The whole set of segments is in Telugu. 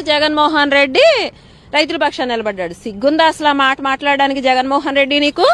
జగన్మోహన్ రెడ్డి రైతుల పక్షాన నిలబడ్డాడు. సిగ్గుందా అసలు ఆ మాట మాట్లాడడానికి జగన్మోహన్ రెడ్డి నీకు?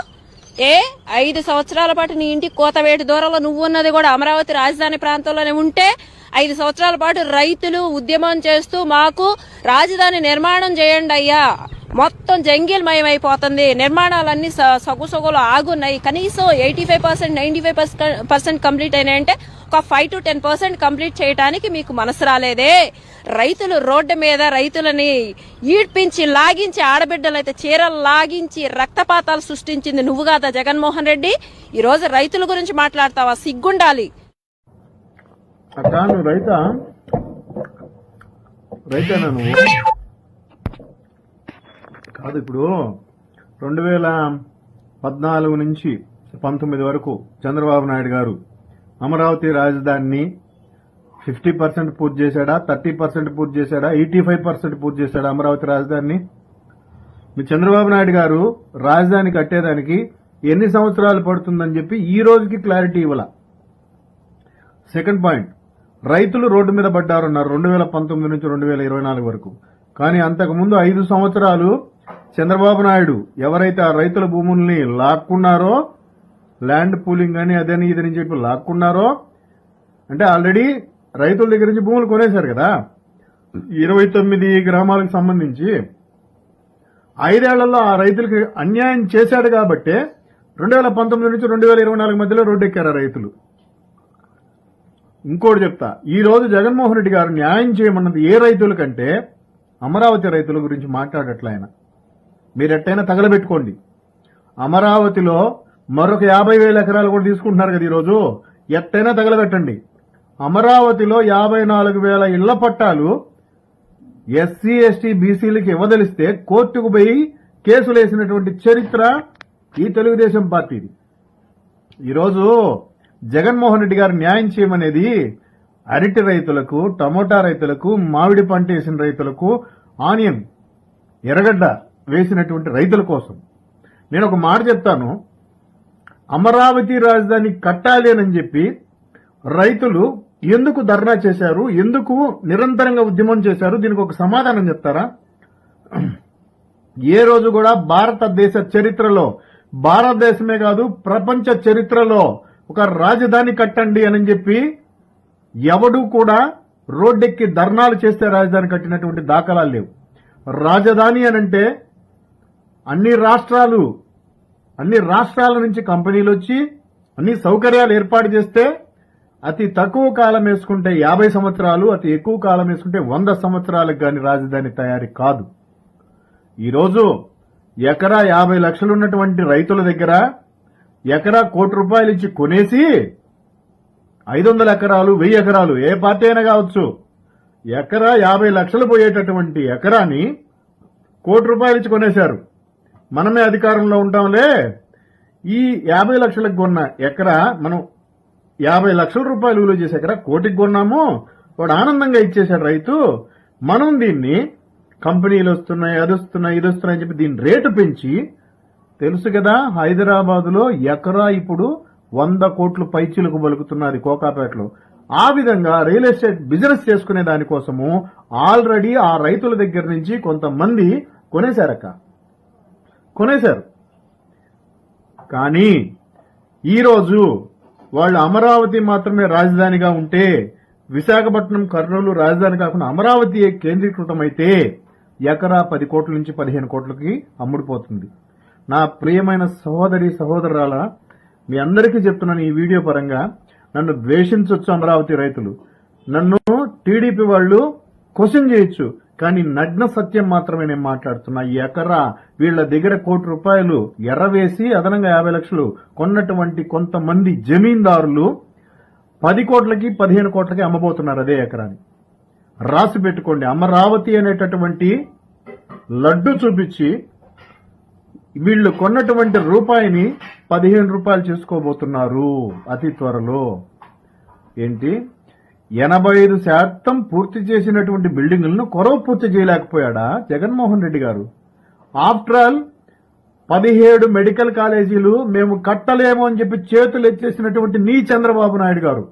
ఏ? ఐదు సంవత్సరాల పాటు నీ ఇంటి కోతవేటి దూరంలో నువ్వు ఉన్నది కూడా అమరావతి రాజధాని ప్రాంతంలోనే ఉంటే ఐదు సంవత్సరాల పాటు రైతులు ఉద్యమం చేస్తూ మాకు రాజధాని నిర్మాణం చేయండి అయ్యా. మొత్తం జంగిల్మయమైపోతుంది. నిర్మాణాలన్నీ స- సగు సగులు ఆగున్నాయి. కనీసం eighty five percent ninety five percent complete అయినాయంటే ఒక five to ten percent complete చేయడానికి మీకు మనసు రాలేదే. రైతులు రోడ్డు మీద రైతులని ఈడ్పించి లాగించి ఆడబిడ్డలైతే చీరలు లాగించి రక్తపాతాలు సృష్టించింది నువ్వు కాదా జగన్మోహన్ రెడ్డి? ఈ రోజు రైతుల గురించి మాట్లాడతావా? సిగ్గుండాలి. రైతా? రైతేనా నువ్వు? కాదు ఇప్పుడు రెండు వేల పద్నాలుగు నుంచి పంతొమ్మిది వరకు చంద్రబాబు నాయుడు గారు అమరావతి రాజధానిని ఫిఫ్టీ పర్సెంట్ పూర్తి చేశాడా థర్టీ పర్సెంట్ పూర్తి చేశాడా ఎయిటీ ఫైవ్ పర్సెంట్ పూర్తి చేశాడా అమరావతి రాజధానిని? మీ చంద్రబాబు నాయుడు గారు రాజధాని కట్టేదానికి ఎన్ని సంవత్సరాలు పడుతుందని చెప్పి ఈ రోజుకి క్లారిటీ ఇవ్వాల. సెకండ్ పాయింట్ రైతులు రోడ్డు మీద పడ్డారన్నారు రెండు వేల పంతొమ్మిది నుంచి రెండు వేల ఇరవై నాలుగు వరకు. కానీ అంతకుముందు ఐదు సంవత్సరాలు చంద్రబాబు నాయుడు ఎవరైతే ఆ రైతుల భూముల్ని లాక్కున్నారో ల్యాండ్ పూలింగ్ అని అదని ఇదని చెప్పి లాక్కున్నారో అంటే ఆల్రెడీ రైతుల దగ్గర నుంచి భూములు కొనేశారు కదా. ఇరవై తొమ్మిది గ్రామాలకు సంబంధించి ఐదేళ్ళలో ఆ రైతులకి అన్యాయం చేశాడు కాబట్టి రెండు వేల పంతొమ్మిది నుంచి రెండు వేల ఇరవై నాలుగు మధ్యలో రోడ్డు ఎక్కారు రైతులు. ఇంకోటి చెప్తా ఈ రోజు జగన్మోహన్ రెడ్డి గారు న్యాయం చేయమన్నది ఏ రైతుల కంటే అమరావతి రైతుల గురించి మాట్లాడట్లే ఆయన. మీరు ఎట్టయినా తగలబెట్టుకోండి. అమరావతిలో మరొక యాభై వేల ఎకరాలు కూడా తీసుకుంటున్నారు కదా ఈరోజు. ఎట్టయినా తగలబెట్టండి. అమరావతిలో యాభై నాలుగు వేల ఇళ్ళ పట్టాలు ఎస్సీ ఎస్టీ బీసీలకి ఇవ్వదలిస్తే కోర్టుకు పోయి కేసులు వేసినటువంటి చరిత్ర ఈ తెలుగుదేశం పార్టీది. ఈరోజు జగన్మోహన్ రెడ్డి గారు న్యాయం చేయమనేది అరటి రైతులకు టమోటా రైతులకు మామిడి పంట వేసిన రైతులకు ఆనియన్ ఎర్రగడ్డ వేసినటువంటి రైతుల కోసం. నేను ఒక మాట చెప్తాను. అమరావతి రాజధాని కట్టాలి అని చెప్పి రైతులు ఎందుకు ధర్నా చేశారు? ఎందుకు నిరంతరంగా ఉద్యమం చేశారు? దీనికి ఒక సమాధానం చెప్తారా? ఏ రోజు కూడా భారతదేశ చరిత్రలో భారతదేశమే కాదు ప్రపంచ చరిత్రలో ఒక రాజధాని కట్టండి అని చెప్పి ఎవడు కూడా రోడ్డెక్కి ధర్నాలు చేస్తే రాజధాని కట్టినటువంటి దాఖలాలు లేవు. రాజధాని అనంటే అన్ని రాష్ట్రాలు అన్ని రాష్ట్రాల నుంచి కంపెనీలు వచ్చి అన్ని సౌకర్యాలు ఏర్పాటు చేస్తే అతి తక్కువ కాలం వేసుకుంటే యాభై సంవత్సరాలు అతి ఎక్కువ కాలం వేసుకుంటే వంద సంవత్సరాలకు కానీ రాజధాని తయారీ కాదు. ఈరోజు ఎకరా యాభై లక్షలు ఉన్నటువంటి రైతుల దగ్గర ఎకరా కోటి రూపాయలు ఇచ్చి కొనేసి ఐదు వందల ఎకరాలు వెయ్యి ఎకరాలు ఏ పార్టీ అయినా కావచ్చు ఎకరా యాభై లక్షలు పోయేటటువంటి ఎకరాని కోటి రూపాయలు ఇచ్చి కొనేశారు. మనమే అధికారంలో ఉంటాంలే. ఈ యాభై లక్షలకు కొన్న ఎకరా మనం యాభై లక్షల రూపాయలు విలువ చేసే ఎకరా కోటికి కొన్నాము. వాడు ఆనందంగా ఇచ్చేశాడు రైతు. మనం దీన్ని కంపెనీలు వస్తున్నాయి అది వస్తున్నాయి ఇది వస్తున్నాయి అని చెప్పి దీని రేటు పెంచి తెలుసు కదా హైదరాబాదులో ఎకరా ఇప్పుడు వంద కోట్లు పైచీలకు బలుకుతున్నది కోకాపేటలో. ఆ విధంగా రియల్ ఎస్టేట్ బిజినెస్ చేసుకునే దానికోసము ఆల్రెడీ ఆ రైతుల దగ్గర నుంచి కొంతమంది కొనేశారక్క. కొనేశారు. కానీ ఈరోజు వాళ్ళు అమరావతి మాత్రమే రాజధానిగా ఉంటే విశాఖపట్నం కర్నూలు రాజధాని కాకుండా అమరావతి కేంద్రీకృతమైతే ఎకరా పది కోట్ల నుంచి పదిహేను కోట్లకి అమ్ముడుపోతుంది. నా ప్రియమైన సహోదరి సహోదరుల మీ అందరికీ చెప్తున్నాను ఈ వీడియో పరంగా. నన్ను ద్వేషించవచ్చు అమరావతి రైతులు. నన్ను టీడీపీ వాళ్ళు క్వశ్చన్ చేయొచ్చు. కానీ నగ్న సత్యం మాత్రమే నేను మాట్లాడుతున్నా. ఈ ఎకరా వీళ్ళ దగ్గర కోటి రూపాయలు ఎర్రవేసి అదనంగా యాభై లక్షలు కొన్నటువంటి కొంతమంది జమీందారులు పది కోట్లకి పదిహేను కోట్లకి అమ్మబోతున్నారు అదే ఎకరాని. రాసి పెట్టుకోండి. అమరావతి అనేటటువంటి లడ్డు చూపించి వీళ్ళు కొన్నటువంటి రూపాయిని పదిహేను రూపాయలు చేసుకోబోతున్నారు అతి త్వరలో. ఏంటి? ఎనభై ఐదు శాతం పూర్తి చేసినటువంటి బిల్డింగులను కొరవ పూర్తి చేయలేకపోయాడా జగన్మోహన్ రెడ్డి గారు? ఆఫ్టర్ ఆల్ పదిహేడు మెడికల్ కాలేజీలు మేము కట్టలేము అని చెప్పి చేతులు ఎత్తేసినటువంటి నీ చంద్రబాబు నాయుడు గారు.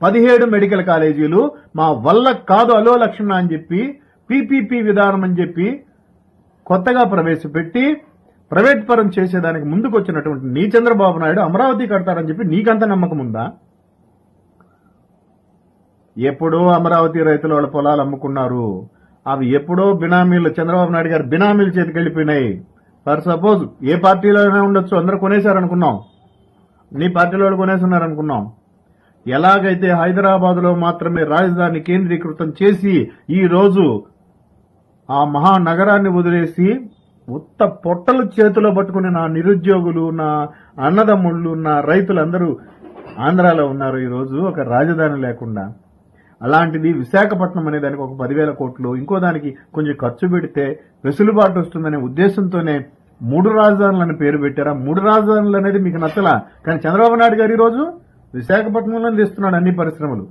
పదిహేడు మెడికల్ కాలేజీలు మా వల్ల కాదు అలో లక్షణ అని చెప్పి పీపీపీ విధానం అని చెప్పి కొత్తగా ప్రవేశపెట్టి ప్రైవేట్ పరం చేసేదానికి ముందుకు వచ్చినటువంటి నీ చంద్రబాబు నాయుడు అమరావతి కడతారని చెప్పి నీకంత నమ్మకం ఉందా? ఎప్పుడో అమరావతి రైతులు వాళ్ళ పొలాలు అమ్ముకున్నారు. అవి ఎప్పుడో బినామీలు చంద్రబాబు నాయుడు గారు బినామీల చేతికి వెళ్ళిపోయినాయి. ఫర్ సపోజ్ ఏ పార్టీలో అయినా ఉండొచ్చు అందరూ కొనేశారనుకున్నాం. నీ పార్టీలో వాళ్ళు కొనేస్తున్నారనుకున్నాం. ఎలాగైతే హైదరాబాద్లో మాత్రమే రాజధాని కేంద్రీకృతం చేసి ఈ రోజు ఆ మహానగరాన్ని వదిలేసి ఉత్త పొట్టలు చేతిలో పట్టుకుని నా నిరుద్యోగులు నా అన్నదమ్ముళ్ళు నా రైతులందరూ ఆంధ్రాలో ఉన్నారు. ఈరోజు ఒక రాజధాని లేకుండా అలాంటిది విశాఖపట్నం అనే దానికి ఒక పదివేల కోట్లు ఇంకో దానికి కొంచెం ఖర్చు పెడితే వెసులుబాటు వస్తుందనే ఉద్దేశంతోనే మూడు రాజధానులని పేరు పెట్టారా? మూడు రాజధానులు అనేది మీకు నచ్చలా? కానీ చంద్రబాబు నాయుడు గారు ఈ రోజు విశాఖపట్నంలో తెస్తున్నాడు అన్ని పరిశ్రమలు.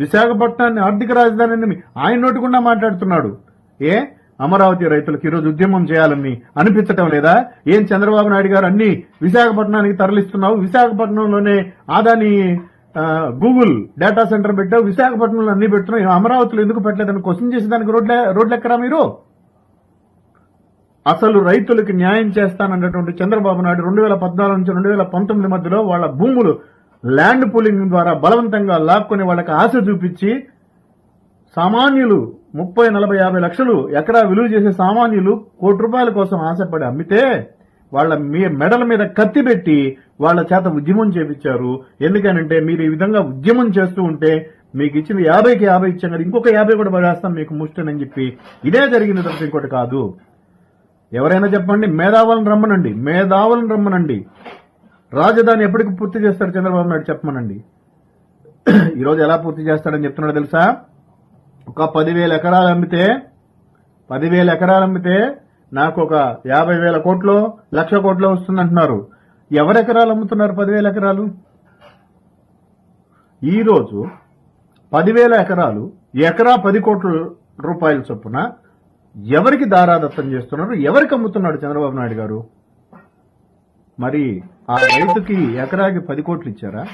విశాఖపట్నాన్ని ఆర్థిక రాజధానిని ఆయన నోటికుండా మాట్లాడుతున్నాడు. ఏ? అమరావతి రైతులకు ఈరోజు ఉద్యమం చేయాలని అనిపించటం లేదా? ఏం చంద్రబాబు నాయుడు గారు అన్ని విశాఖపట్నానికి తరలిస్తున్నావు? విశాఖపట్నంలోనే ఆదాని గూగుల్ డేటా సెంటర్ పెట్టావు విశాఖపట్నంలో అన్ని పెడుతున్నావు అమరావతిలో ఎందుకు పెట్టలేదని క్వశ్చన్ చేసేదానికి రోడ్ల రోడ్లు ఎక్కరా మీరు? అసలు రైతులకు న్యాయం చేస్తానన్నటువంటి చంద్రబాబు నాయుడు రెండు వేల పద్నాలుగు నుంచి రెండు వేల పంతొమ్మిది మధ్యలో వాళ్ళ భూములు ల్యాండ్ పూలింగ్ ద్వారా బలవంతంగా లాక్కొని వాళ్ళకి ఆశ చూపించి సామాన్యులు ముప్పై నలభై యాభై లక్షలు ఎకరా విలువ చేసే సామాన్యులు కోటి రూపాయల కోసం ఆశపడి అమ్మితే వాళ్ళ మీ మెడల మీద కత్తి పెట్టి వాళ్ళ చేత ఉద్యమం చేపించారు. ఎందుకనంటే మీరు ఈ విధంగా ఉద్యమం చేస్తూ ఉంటే మీకు ఇచ్చిన యాభైకి యాభై ఇచ్చాం కదా ఇంకొక యాభై కూడా పడేస్తాం మీకు ముష్టనని చెప్పి. ఇదే జరిగింది తప్ప ఇంకోటి కాదు. ఎవరైనా చెప్పండి మేధావులను రమ్మనండి మేధావులను రమ్మనండి. రాజధాని ఎప్పటికి పూర్తి చేస్తారు చంద్రబాబు నాయుడు చెప్పమనండి. ఈరోజు ఎలా పూర్తి చేస్తాడని చెప్తున్నాడు తెలుసా? ఒక పదివేల ఎకరాలు అమ్మితే పదివేల ఎకరాలు అమ్మితే నాకు ఒక యాభై వేల కోట్లు లక్ష కోట్లు వస్తుందంటున్నారు. ఎవరు ఎకరాలు అమ్ముతున్నారు పదివేల ఎకరాలు? ఈరోజు పదివేల ఎకరాలు ఎకరా పది కోట్ల రూపాయల చొప్పున ఎవరికి దారాదత్తం చేస్తున్నారు? ఎవరికి అమ్ముతున్నాడు చంద్రబాబు నాయుడు గారు? మరి ఆ రైతుకి ఎకరాకి పది కోట్లు ఇచ్చారా?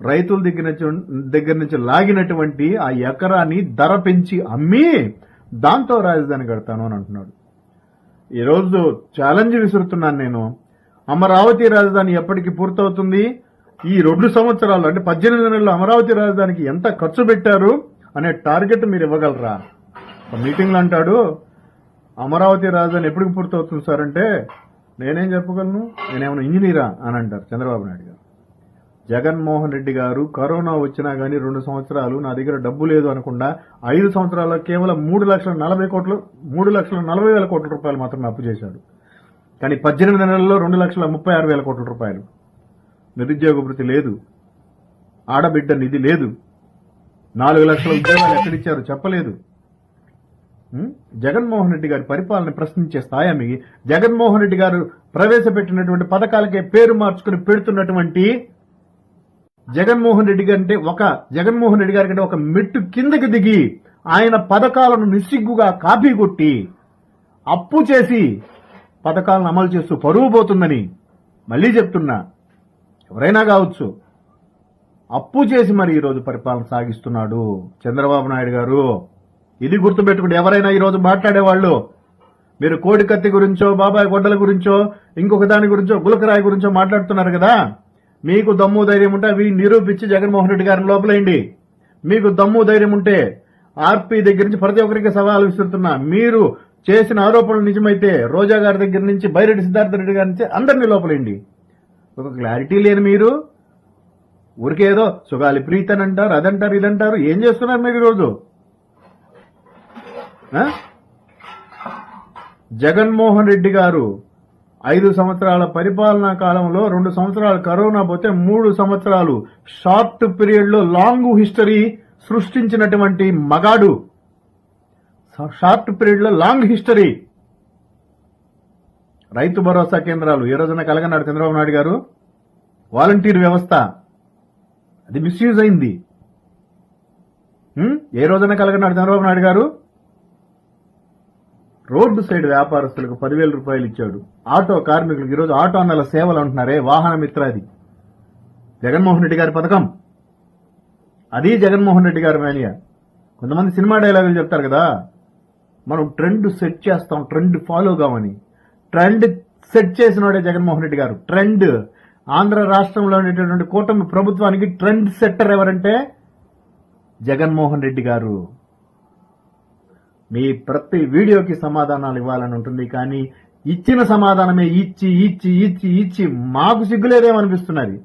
రైతుల దగ్గర నుంచి దగ్గర నుంచి లాగినటువంటి ఆ ఎకరాన్ని ధర పెంచి అమ్మి దాంతో రాజధాని కడతాను అని అంటున్నాడు. ఈరోజు ఛాలెంజ్ విసురుతున్నాను నేను. అమరావతి రాజధాని ఎప్పటికి పూర్తవుతుంది? ఈ రెండు సంవత్సరాలు అంటే పద్దెనిమిది నెలలు అమరావతి రాజధానికి ఎంత ఖర్చు పెట్టారు అనే టార్గెట్ మీరు ఇవ్వగలరా? ఒక మీటింగ్లో అంటాడు అమరావతి రాజధాని ఎప్పటికి పూర్తవుతుంది సార్? అంటే నేనేం చెప్పగలను? నేనేమైనా ఇంజనీరా అని అంటారు చంద్రబాబు నాయుడు గారు. జగన్మోహన్ రెడ్డి గారు కరోనా వచ్చినా గానీ రెండు సంవత్సరాలు నా దగ్గర డబ్బు లేదు అనకుండా ఐదు సంవత్సరాల్లో కేవలం మూడు లక్షల నలభై కోట్లు మూడు లక్షల నలభై వేల కోట్ల రూపాయలు మాత్రమే అప్పు చేశాడు కానీ పద్దెనిమిది నెలల్లో రెండు లక్షల ముప్పై ఆరు వేల కోట్ల రూపాయలు. నిరుద్యోగ వృత్తి లేదు. ఆడబిడ్డ నిధి లేదు. నాలుగు లక్షల ఉద్యోగాలు ఎక్కడిచ్చారు చెప్పలేదు. జగన్మోహన్ రెడ్డి గారి పరిపాలన ప్రశ్నించే స్థాయి మీ జగన్మోహన్ రెడ్డి గారు ప్రవేశపెట్టినటువంటి పథకాలకే పేరు మార్చుకుని పెడుతున్నటువంటి జగన్మోహన్ రెడ్డి కంటే ఒక జగన్మోహన్ రెడ్డి గారి కంటే ఒక మెట్టు కిందకి దిగి ఆయన పథకాలను నిస్సిగ్గుగా కాపీ కొట్టి అప్పు చేసి పథకాలను అమలు చేస్తూ పరువు పోతుందని మళ్ళీ చెప్తున్నా. ఎవరైనా కావచ్చు. అప్పు చేసి మరి ఈరోజు పరిపాలన సాగిస్తున్నాడు చంద్రబాబు నాయుడు గారు. ఇది గుర్తుపెట్టుకుంటే ఎవరైనా ఈరోజు మాట్లాడేవాళ్ళు. మీరు కోడి కత్తి గురించో బాబాయ్ గొడ్డల గురించో ఇంకొక దాని గురించో గులకరాయి గురించో మాట్లాడుతున్నారు కదా. మీకు దమ్ము ధైర్యం ఉంటే అవి నిరూపించి జగన్మోహన్ రెడ్డి గారిని లోపలేయండి. మీకు దమ్ము ధైర్యం ఉంటే ఆర్పీ దగ్గర నుంచి ప్రతి ఒక్కరికి సవాలు విసురుతున్నా. మీరు చేసిన ఆరోపణలు నిజమైతే రోజా గారి దగ్గర నుంచి బైరెడ్డి సిద్ధార్థ రెడ్డి గారి నుంచి అందరినీ లోపలేయండి. ఒక క్లారిటీ లేని మీరు ఊరికేదో సుగాలి ప్రీత్ అని అంటారు అదంటారు ఇదంటారు ఏం చేస్తున్నారు మీరు ఈరోజు? జగన్మోహన్ రెడ్డి గారు ఐదు సంవత్సరాల పరిపాలనా కాలంలో రెండు సంవత్సరాలు కరోనా పోతే మూడు సంవత్సరాలు షార్ట్ పీరియడ్లో లాంగ్ హిస్టరీ సృష్టించినటువంటి మగాడు. షార్ట్ పీరియడ్లో లాంగ్ హిస్టరీ. రైతు భరోసా కేంద్రాలు. ఏ రోజున కలగన్నాడు చంద్రబాబు నాయుడు గారు? వాలంటీర్ వ్యవస్థ. అది మిస్యూజ్ అయింది. ఏ రోజున కలగన్నాడు చంద్రబాబు నాయుడు గారు? రోడ్డు సైడ్ వ్యాపారస్తులకు పదివేల రూపాయలు ఇచ్చాడు. ఆటో కార్మికులకు ఈరోజు ఆటో అన్నల సేవలు అంటున్నారే వాహన మిత్రాది జగన్మోహన్ రెడ్డి గారి పథకం. అది జగన్మోహన్ రెడ్డి గారి మేనియా. కొంతమంది సినిమా డైలాగులు చెప్తారు కదా మనం ట్రెండ్ సెట్ చేస్తాం ట్రెండ్ ఫాలో కావని ట్రెండ్ సెట్ చేసినోడే జగన్మోహన్ రెడ్డి గారు. ట్రెండ్. ఆంధ్ర రాష్ట్రంలో ఉండేటటువంటి కూటమి ప్రభుత్వానికి ట్రెండ్ సెట్టర్ ఎవరంటే జగన్మోహన్ రెడ్డి గారు. మీ ప్రతి వీడియోకి సమాధానాలు ఇవ్వాలని ఉంటుంది కానీ ఇచ్చిన సమాధానమే ఇచ్చి ఇచ్చి ఇచ్చి ఇచ్చి మాకు సిగ్గులేదేమనిపిస్తున్నది?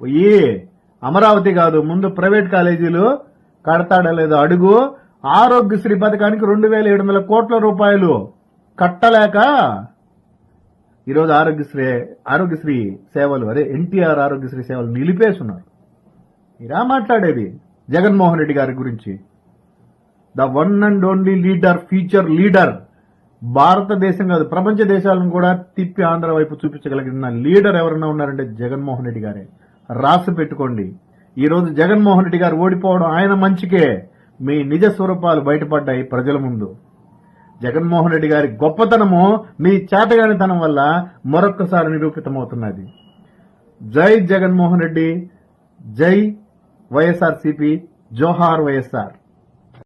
పోయి అమరావతి కాదు ముందు ప్రైవేట్ కాలేజీలు కడతాడో లేదో అడుగు ఆరోగ్యశ్రీ పథకానికి రెండు వేల ఏడు వందల కోట్ల రూపాయలు కట్టలేక ఈరోజు ఆరోగ్యశ్రీ ఆరోగ్యశ్రీ సేవలు అదే ఎన్టీఆర్ ఆరోగ్యశ్రీ సేవలు నిలిపేస్తున్నారు మీరా మాట్లాడేది జగన్మోహన్ రెడ్డి గారి గురించి? The one and only leader future leader. Bharatadesam కాదు ప్రపంచ దేశాలను కూడా తిప్పి ఆంధ్ర వైపు చూపించగలిగిన లీడర్ ఎవరన్నా ఉన్నారంటే జగన్మోహన్ రెడ్డి గారే. రాసి పెట్టుకోండి. ఈరోజు జగన్మోహన్ రెడ్డి గారు ఓడిపోవడం ఆయన మంచికే. మీ నిజ స్వరూపాలు బయటపడ్డాయి ప్రజల ముందు. జగన్మోహన్ రెడ్డి గారి గొప్పతనము మీ చేతగానితనం వల్ల మరొక్కసారి నిరూపితమవుతున్నది. జై జగన్మోహన్ రెడ్డి జై వైఎస్ఆర్ సిపి జోహార్ వైఎస్ఆర్.